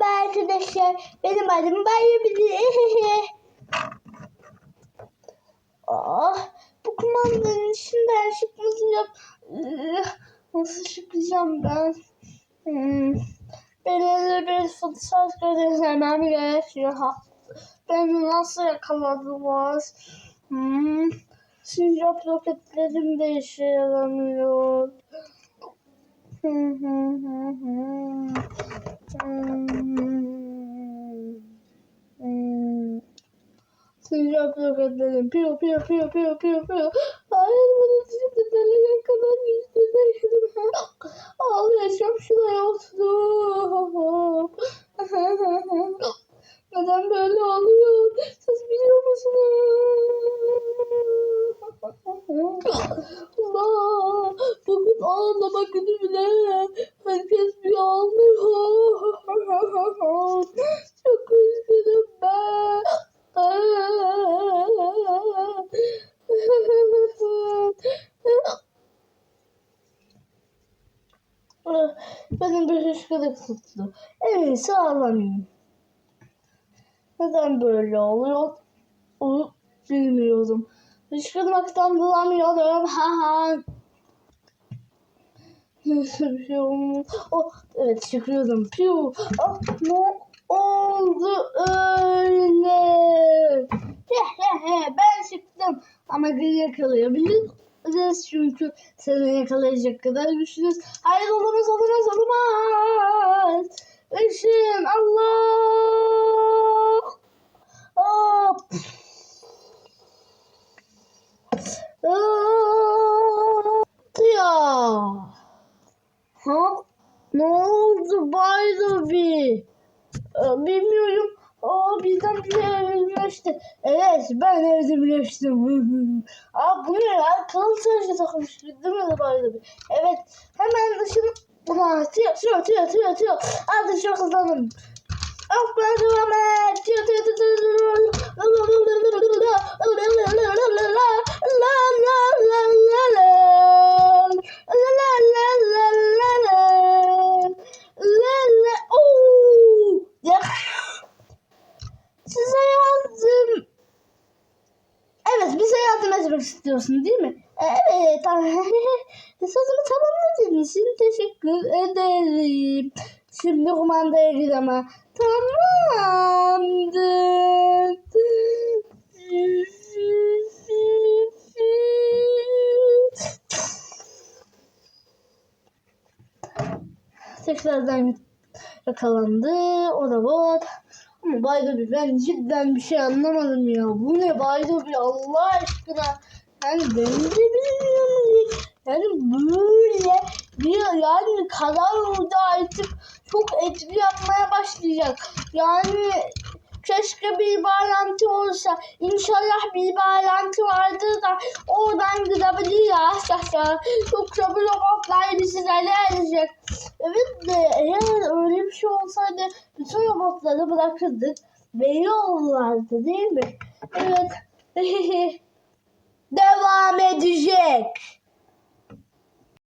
Merhaba arkadaşlar. Benim adım Bayyabili. ah, bu kumandanın içinden çıkmayacağım. Nasıl çıkacağım ben? Hmm. Belirli bir fotoğraf gözlemem gerekiyor. Beni nasıl yakaladınız? Hmm. Sincap roketlerim de işe yaramıyor. Hı hı hı. Hmm. Sincap roketlerim piyo piyo piyo piyo piyo piyo. Hayır bunu şimdi delirken kadar yüzündeydim. Ağlayacağım şuraya oturup. Neden böyle oluyor? Siz biliyor musunuz? Allah! Bugün ağlama günü bile. Herkes bir ağlıyor. Çok üzgünüm ben. Benim bir hışkırık tuttu. En iyisi ağlamayayım. Neden böyle oluyor? Onu bilmiyorum. Hışkırmaktan bulamıyorum. Ha ha. Neyse bir şey olmaz. Oh, evet çıkıyordum. Piu. Ah, ne oldu öyle? He he he ben çıktım. Ama geri yakalayabiliriz çünkü seni yakalayacak kadar güçlüyüz. Hayır olamaz olamaz olamaz. Işın Allah. Hop. Ya. Ha? Ne oldu Bay Ruby? Ee, bilmiyorum. Birden bire evrimleşti. Evet ben evrimleştim. Aa bu ne ya? Kıl saçı takmış değil mi Ruby? Evet hemen dışını... Aa, tüyo tüyo tüyo tüyo tüyo. Hadi çok hızlanın. Ah ben devam et. Tüyo etmek istiyorsun değil mi? Evet. Sözümü tamamladığın için teşekkür ederim. Şimdi kumandaya giremem. Tamamdır. Tekrardan yakalandı. O da bot. Baydobi ben cidden bir şey anlamadım ya. Bu ne Baydobi Allah aşkına. Yani ben de bilmiyorum. Yani böyle bir yani kadar orada artık çok etki yapmaya başlayacak. Yani keşke bir bağlantı olsa. İnşallah bir bağlantı vardır da oradan gidebilir. Arkadaşlar. Yoksa bu robotlar bizi neler edecek. Evet de eğer öyle bir şey olsaydı bütün robotları bırakırdık ve yollardı değil mi? Evet. Devam edecek.